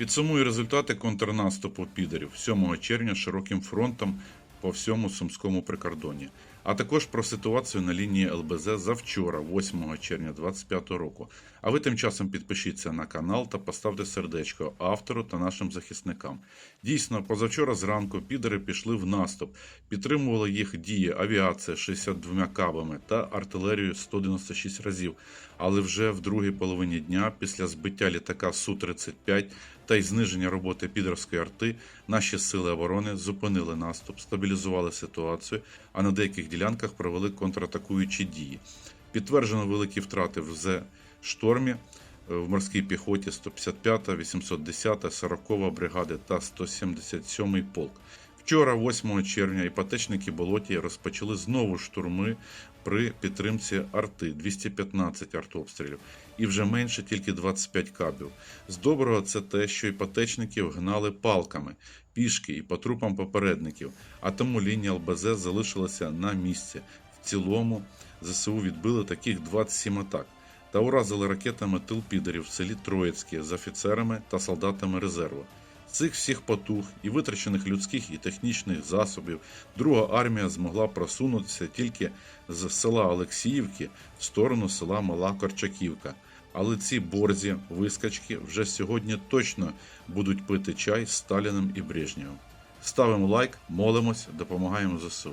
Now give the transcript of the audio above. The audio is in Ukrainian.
Підсумую результати контрнаступу підерів. 7 червня широким фронтом по всьому сумському прикордоні, а також про ситуацію на лінії ЛБЗ завчора, 8 червня 2025 року. А ви тим часом підпишіться на канал та поставте сердечко автору та нашим захисникам. Дійсно, позавчора зранку підери пішли в наступ, підтримували їх дії авіація 62 кабами та артилерією 196 разів. Але вже в другій половині дня, після збиття літака Су-35 та й зниження роботи підерської арти, наші сили оборони зупинили наступ, стабілізували ситуацію, а на деяких ділянках провели контратакуючі дії. Підтверджено великі втрати в З штормі. е, В морській піхоті 155, 810, 40 бригади та 177 полк. Вчора, 8 червня, іпотечники болоті розпочали знову штурми при підтримці арти 215 артобстрілів і вже менше тільки 25 кабів. З доброго це те, що іпотечників гнали палками, пішки і по трупам попередників, а тому лінія ЛБЗ залишилася на місці. В цілому ЗСУ відбили таких 27 атак та уразили ракетами тил підерів в селі Троїцьке з офіцерами та солдатами резерву. Цих всіх потуг і витрачених людських і технічних засобів Друга армія змогла просунутися тільки з села Олексіївки в сторону села Мала Корчаківка. Але ці борзі вискачки вже сьогодні точно будуть пити чай з Сталіним і Брежнєвим. Ставимо лайк, молимось, допомагаємо ЗСУ.